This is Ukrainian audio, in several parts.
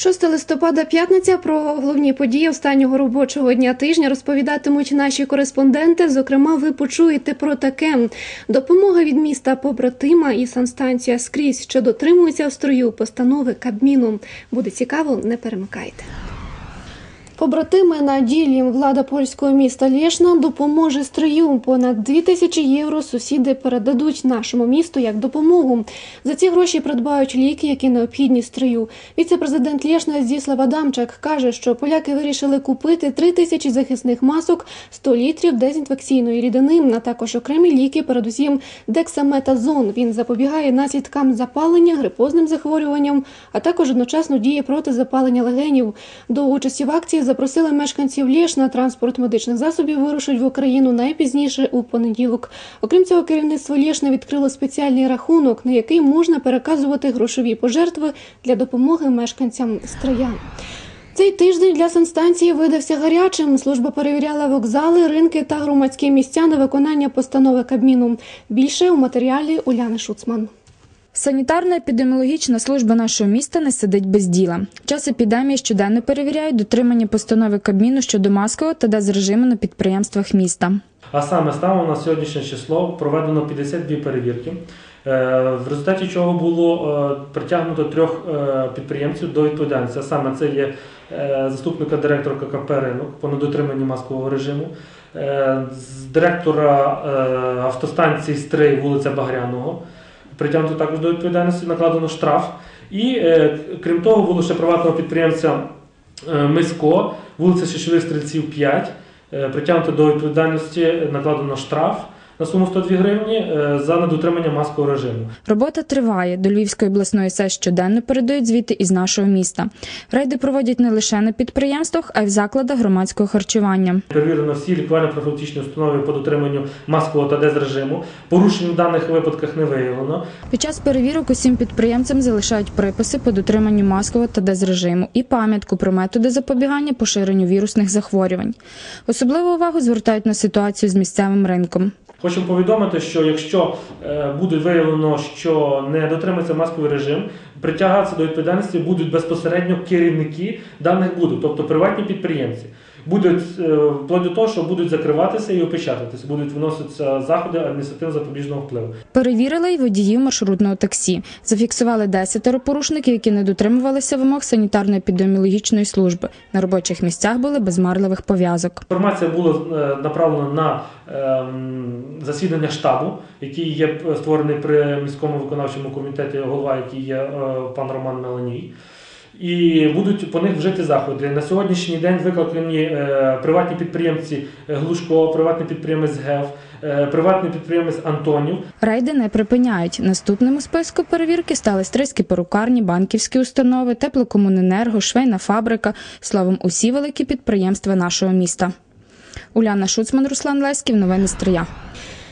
6 листопада п'ятниця про головні події останнього робочого дня тижня розповідатимуть наші кореспонденти. Зокрема, ви почуєте про таке: допомога від міста побратима і санстанція скрізь, що дотримується в строю постанови Кабміну. Буде цікаво, не перемикайте. Побратими на ділі влада польського міста Лєшна допоможе строю. Понад 2 тисячі євро сусіди передадуть нашому місту як допомогу. За ці гроші придбають ліки, які необхідні строю. Віце-президент Лєшна Здіслав Адамчак каже, що поляки вирішили купити 3 тисячі захисних масок, 100 літрів дезінфекційної рідини, а також окремі ліки, передусім дексаметазон. Він запобігає наслідкам запалення, грипозним захворюванням, а також одночасно діє проти запалення легенів. До участі в акції запросили мешканців Лєшна. Транспорт медичних засобів вирушить в Україну найпізніше у понеділок. Окрім цього, керівництво Лєшна відкрило спеціальний рахунок, на який можна переказувати грошові пожертви для допомоги мешканцям Стрия. Цей тиждень для санстанції видався гарячим. Служба перевіряла вокзали, ринки та громадські місця на виконання постанови Кабміну. Більше у матеріалі Уляни Шуцман. Санітарно-епідеміологічна служба нашого міста не сидить без діла. В час епідемії щоденно перевіряють дотримання постанови Кабміну щодо маскового та дезрежиму на підприємствах міста. А саме станом на сьогоднішнє число проведено 52 перевірки, е, в результаті чого було е, притягнуто трьох е, підприємців до відповідальності. А саме це є заступника директора ККП «Ринок» по недотриманні маскового режиму, з директора автостанції Стрий вулиця Багряного. Притягнуто також до відповідальності, накладено штраф. І крім того, вулиця приватного підприємця Миско, вулиця Шишових Стрільців 5. Притягнуто до відповідальності, накладено штраф на суму 102 гривні е, за недотримання маскового режиму. Робота триває. До Львівської обласної СЕС щоденно передають звіти із нашого міста. Рейди проводять не лише на підприємствах, а й в закладах громадського харчування. Перевірено всі лікувально-профілактичні установи по дотриманню маскового та дезрежиму. Порушень в даних випадках не виявлено. Під час перевірок усім підприємцям залишають приписи по дотриманню маскового та дезрежиму і пам'ятку про методи запобігання поширенню вірусних захворювань. Особливу увагу звертають на ситуацію з місцевим ринком. Хочу повідомити, що якщо е, буде виявлено, що не дотримується масковий режим, притягатися до відповідальності будуть безпосередньо керівники даних будуть, тобто приватні підприємці будуть е, вплоть до того, що будуть закриватися і опечататися, будуть виноситися заходи адміністративно запобіжного впливу. Перевірили й водіїв маршрутного таксі. Зафіксували 10 порушників, які не дотримувалися вимог санітарно-епідеміологічної служби. На робочих місцях були без марливих пов'язок. Інформація була е, направлена на ем, засідання штабу, який є створений при міському виконавчому комітеті, голова, який є е, пан Роман Меланій і будуть по них вжити заходи. На сьогоднішній день викликані е, приватні підприємці Глушко, приватний підприємець ГЕВ, е, приватний підприємець Антонів. Рейди не припиняють. Наступним у списку перевірки стали стрийські перукарні, банківські установи, теплокомуненерго, швейна фабрика. Словом, усі великі підприємства нашого міста. Уляна Шуцман, Руслан Леськів, новини Стрия.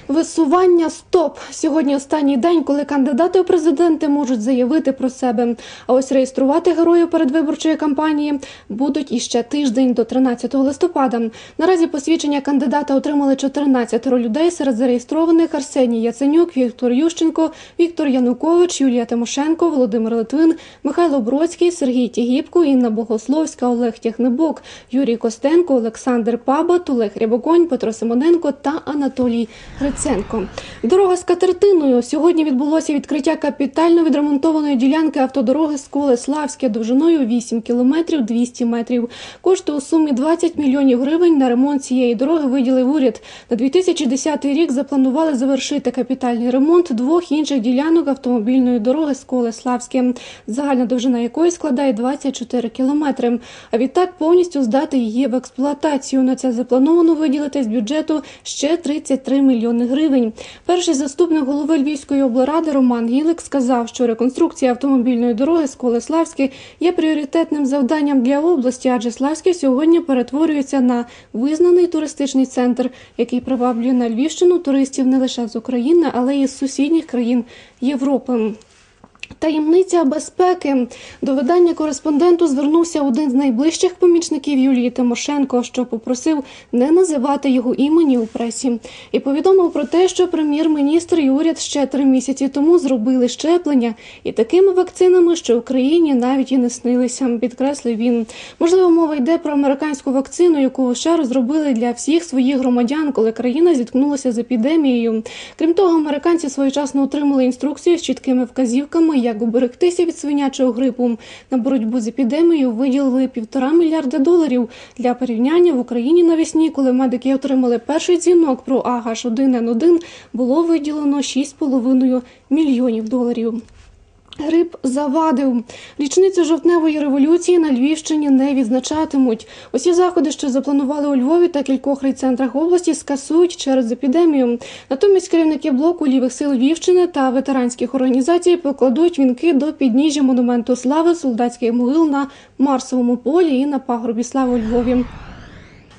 Висування стоп сьогодні. Останній день, коли кандидати у президенти можуть заявити про себе. А ось реєструвати героїв передвиборчої кампанії будуть іще тиждень до 13 листопада. Наразі посвідчення кандидата отримали 14 людей серед зареєстрованих Арсеній Яценюк, Віктор Ющенко, Віктор Янукович, Юлія Тимошенко, Володимир Литвин, Михайло Бродський, Сергій Тігіпко, Інна Богословська, Олег Тягнебок, Юрій Костенко, Олександр Пабат, Олег Рябогонь, Петро Симоненко та Анатолій Гриценко. Гриценко. Дорога з Катертиною. Сьогодні відбулося відкриття капітально відремонтованої ділянки автодороги Сколе Славське довжиною 8 кілометрів 200 метрів. Кошти у сумі 20 мільйонів гривень на ремонт цієї дороги виділив уряд. На 2010 рік запланували завершити капітальний ремонт двох інших ділянок автомобільної дороги Сколе Славське, загальна довжина якої складає 24 кілометри. А відтак повністю здати її в експлуатацію. На це заплановано виділити з бюджету ще 33 мільйони гривень. Перший заступник голови Львівської облради Роман Гілик сказав, що реконструкція автомобільної дороги з Колеславське є пріоритетним завданням для області, адже Славське сьогодні перетворюється на визнаний туристичний центр, який приваблює на Львівщину туристів не лише з України, але й з сусідніх країн Європи. Таємниця безпеки до видання кореспонденту звернувся один з найближчих помічників Юлії Тимошенко, що попросив не називати його імені у пресі, і повідомив про те, що прем'єр-міністр і уряд ще три місяці тому зробили щеплення і такими вакцинами, що Україні навіть і не снилися. Підкреслив він. Можливо, мова йде про американську вакцину, яку ще розробили для всіх своїх громадян, коли країна зіткнулася з епідемією. Крім того, американці своєчасно отримали інструкцію з чіткими вказівками, як уберегтися від свинячого грипу. На боротьбу з епідемією виділили півтора мільярда доларів. Для порівняння в Україні навесні, коли медики отримали перший дзвінок про АГ1Н1, було виділено 6,5 мільйонів доларів. Грип завадив. Річницю жовтневої революції на Львівщині не відзначатимуть. Усі заходи, що запланували у Львові та кількох райцентрах області, скасують через епідемію. Натомість керівники блоку лівих сил Львівщини та ветеранських організацій покладуть вінки до підніжжя монументу слави солдатських могил на Марсовому полі і на пагорбі слави у Львові.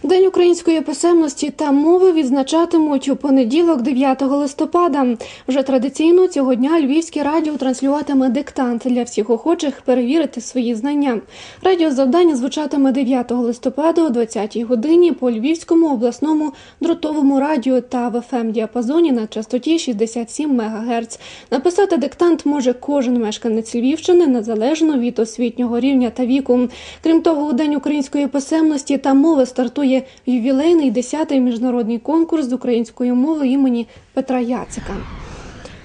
День української писемності та мови відзначатимуть у понеділок, 9 листопада. Вже традиційно цього дня Львівське радіо транслюватиме диктант для всіх охочих перевірити свої знання. Радіозавдання звучатиме 9 листопада о 20-й годині по Львівському обласному дротовому радіо та в ФМ діапазоні на частоті 67 МГц. Написати диктант може кожен мешканець Львівщини незалежно від освітнього рівня та віку. Крім того, у день української писемності та мови стартує ювілейний 10-й міжнародний конкурс з української мови імені Петра Яцика.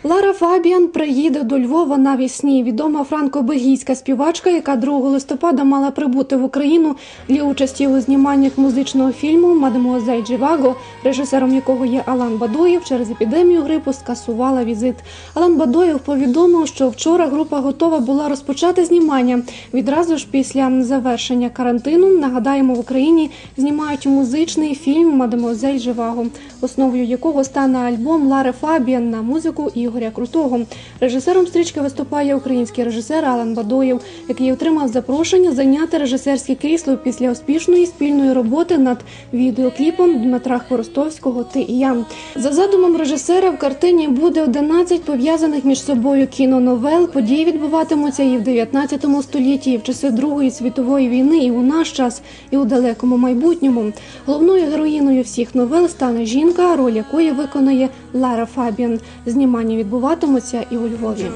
Лара Фабіан приїде до Львова навесні. Відома франко-бельгійська співачка, яка 2 листопада мала прибути в Україну для участі у зніманнях музичного фільму Мадемуазель Дживаго, режисером якого є Алан Бадоєв, через епідемію грипу скасувала візит. Алан Бадоєв повідомив, що вчора група готова була розпочати знімання. Відразу ж після завершення карантину нагадаємо в Україні знімають музичний фільм Мадемуазель Живаго, основою якого стане альбом Лари Фабіан на музику Ігоря Крутого. Режисером стрічки виступає український режисер Алан Бадоєв, який отримав запрошення зайняти режисерське крісло після успішної спільної роботи над відеокліпом Дмитра Хворостовського Ти і я. За задумом режисера в картині буде 11 пов'язаних між собою кіноновел. Події відбуватимуться і в 19 столітті, і в часи Другої світової війни, і у наш час, і у далекому майбутньому. Головною героїною всіх новел стане жінка, роль якої виконає Лара Фабіан. Знімання відбуватимуться і у Львові.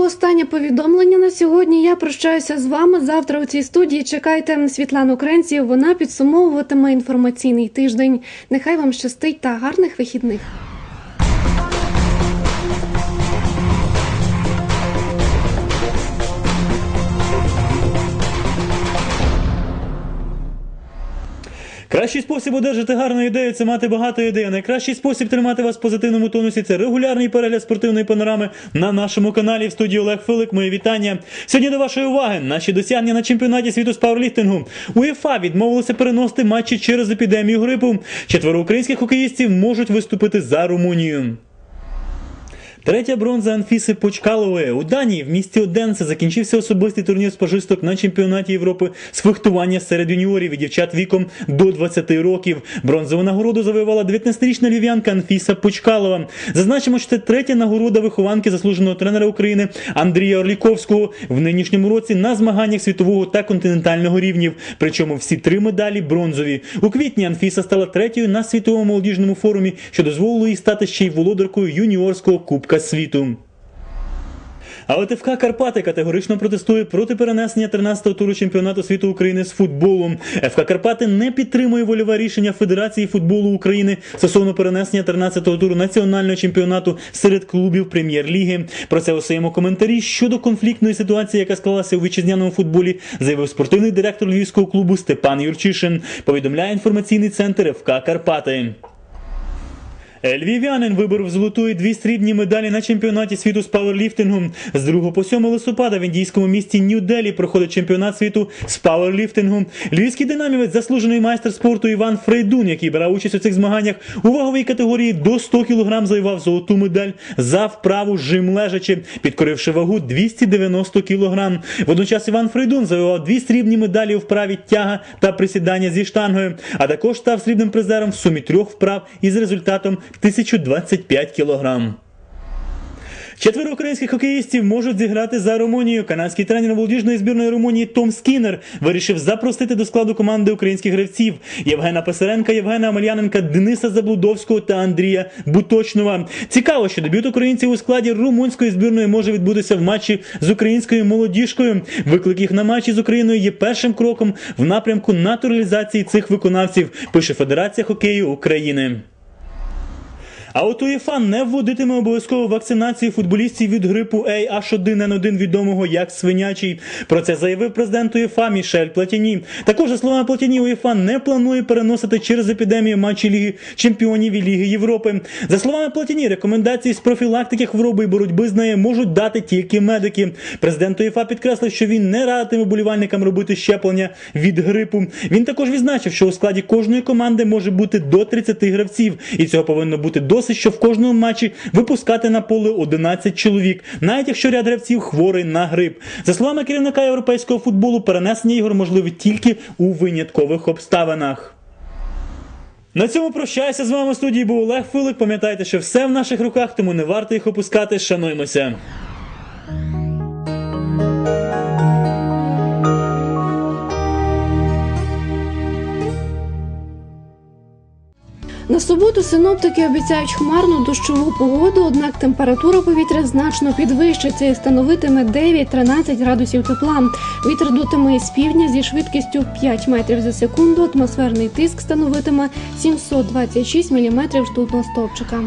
Було останнє повідомлення на сьогодні. Я прощаюся з вами. Завтра у цій студії чекайте Світлану Кренців. Вона підсумовуватиме інформаційний тиждень. Нехай вам щастить та гарних вихідних. Кращий спосіб одержати гарну ідею це мати багато ідей. Найкращий спосіб тримати вас в позитивному тонусі це регулярний перегляд спортивної панорами на нашому каналі в студії Олег Филик. Моє вітання. Сьогодні до вашої уваги наші досягнення на чемпіонаті світу з пауерліфтингу. УЄФА відмовилися переносити матчі через епідемію грипу. Четверо українських хокеїстів можуть виступити за Румунію. Третя бронза Анфіси Почкалової. У Данії в місті Оденсе закінчився особистий турнір з пажисток на чемпіонаті Європи з фехтування серед юніорів і дівчат віком до 20 років. Бронзову нагороду завоювала 19-річна львів'янка Анфіса Почкалова. Зазначимо, що це третя нагорода вихованки заслуженого тренера України Андрія Орліковського в нинішньому році на змаганнях світового та континентального рівнів. Причому всі три медалі бронзові. У квітні Анфіса стала третьою на світовому молодіжному форумі, що дозволило їй стати ще й володаркою юніорського кубка світу. А от ФК Карпати категорично протестує проти перенесення 13-го туру чемпіонату світу України з футболу. ФК Карпати не підтримує вольове рішення Федерації футболу України стосовно перенесення 13-го туру національного чемпіонату серед клубів прем'єр-ліги. Про це у своєму коментарі щодо конфліктної ситуації, яка склалася у вітчизняному футболі, заявив спортивний директор львівського клубу Степан Юрчишин. Повідомляє інформаційний центр ФК Карпати. Е, Львів'янин виборов золоту і дві срібні медалі на чемпіонаті світу з пауерліфтингу. З 2 по 7 листопада в індійському місті Нью-Делі проходить чемпіонат світу з пауерліфтингу. Львівський динамівець, заслужений майстер спорту Іван Фрейдун, який брав участь у цих змаганнях у ваговій категорії до 100 кг, завоював золоту медаль за вправу жим лежачи, підкоривши вагу 290 кг. Водночас Іван Фрейдун завоював дві срібні медалі у вправі тяга та присідання зі штангою, а також став срібним призером в сумі трьох вправ із результатом 1025 кг. Четверо українських хокеїстів можуть зіграти за Румунію. Канадський тренер молодіжної збірної Румунії Том Скіннер вирішив запросити до складу команди українських гравців Євгена Писаренка, Євгена Амельяненка, Дениса Заблудовського та Андрія Буточнова. Цікаво, що дебют українців у складі румунської збірної може відбутися в матчі з українською молодіжкою. Виклик їх на матчі з Україною є першим кроком в напрямку натуралізації цих виконавців. Пише Федерація хокею України. А от УЄФА не вводитиме обов'язкову вакцинацію футболістів від грипу AH1N1 відомого як свинячий. Про це заявив президент УЄФА Мішель Платіні. Також за словами Платіні, УЄФА не планує переносити через епідемію матчі Ліги Чемпіонів і Ліги Європи. За словами Платіні, рекомендації з профілактики хвороби і боротьби з нею можуть дати тільки медики. Президент УЄФА підкреслив, що він не радитиме болівальникам робити щеплення від грипу. Він також відзначив, що у складі кожної команди може бути до 30 гравців, і цього повинно бути досить, щоб в кожному матчі випускати на поле 11 чоловік, навіть якщо ряд гравців хворий на грип. За словами керівника європейського футболу, перенесення ігор можливе тільки у виняткових обставинах. На цьому прощаюся з вами в студії був Олег Филик. Пам'ятайте, що все в наших руках, тому не варто їх опускати. Шануймося. На суботу синоптики обіцяють хмарну дощову погоду, однак температура повітря значно підвищиться і становитиме 9-13 градусів тепла. Вітер дутиме із півдня зі швидкістю 5 метрів за секунду. Атмосферний тиск становитиме 726 міліметрів штутного стовпчика.